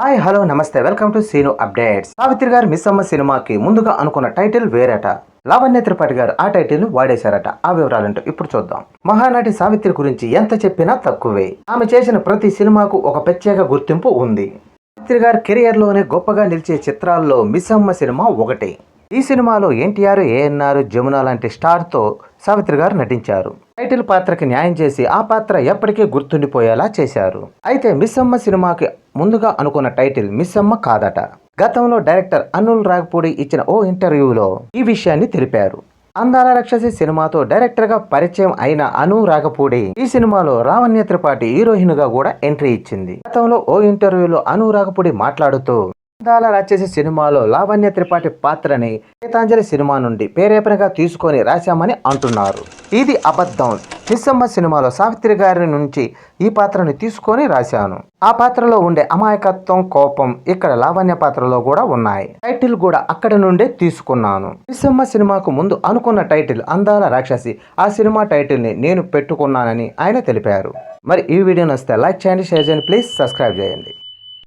Hi hello namaste. Welcome to Seenu updates. Savitri garu miss అమ్మ సినిమాకి ముందుగా అనుకున్న టైటిల్ వేరట. లావణ్య త్రిపాఠి గారు ఆ టైటిల్ను వాడేశారట. ఆ వివరాలంటూ ఇప్పుడు చూద్దాం. మహానటి సావిత్రి గురించి ఎంత చెప్పినా తక్కువే. ఆమె చేసిన ప్రతి సినిమాకు ఒక ప్రత్యేక గుర్తింపు ఉంది. సావిత్రి గారి కెరియర్లోనే గొప్పగా నిలిచే చిత్రాల్లో మిస్ అమ్మ సినిమా ఒకటి. ఈ సినిమాలో ఎన్టీఆర్ ఏఎన్ఆర్ జమున లాంటి స్టార్తో సావిత్రి గారు నటించారు. టైటిల్ పాత్రకి న్యాయం చేసి ఆ పాత్ర ఎప్పటికీ గుర్తుండిపోయేలా చేశారు. అయితే మిస్సమ్మ సినిమాకి ముందుగా అనుకున్న టైటిల్ మిస్సమ్మ కాదట. గతంలో డైరెక్టర్ అనుల్ రాగపూడి ఇచ్చిన ఓ ఇంటర్వ్యూలో ఈ విషయాన్ని తెలిపారు. అందాల రక్షసి సినిమాతో డైరెక్టర్గా పరిచయం అయిన అను రాగపూడి ఈ సినిమాలో రావణ్య త్రిపాఠి హీరోయిన్గా కూడా ఎంట్రీ ఇచ్చింది. గతంలో ఓ ఇంటర్వ్యూలో అను రాగపూడి మాట్లాడుతూ అందాల రాక్షసి సినిమాలో లావణ్య త్రిపాఠి పాత్రని గీతాంజలి సినిమా నుండి పేరేపనగా తీసుకొని రాశామని అంటున్నారు. ఇది అబద్ధం. నిస్సమ్మ సినిమాలో సావిత్రి గారి నుంచి ఈ పాత్రని తీసుకొని రాశాను. ఆ పాత్రలో ఉండే అమాయకత్వం కోపం ఇక్కడ లావణ్య పాత్రలో కూడా ఉన్నాయి. టైటిల్ కూడా అక్కడ నుండే తీసుకున్నాను. నిస్సమ్మ సినిమాకు ముందు అనుకున్న టైటిల్ అందాల రాక్షసి. ఆ సినిమా టైటిల్ని నేను పెట్టుకున్నానని ఆయన తెలిపారు. మరి ఈ వీడియో నచ్చితే లైక్ చేయండి షేర్ చేయండి ప్లీజ్ సబ్స్క్రైబ్ చేయండి.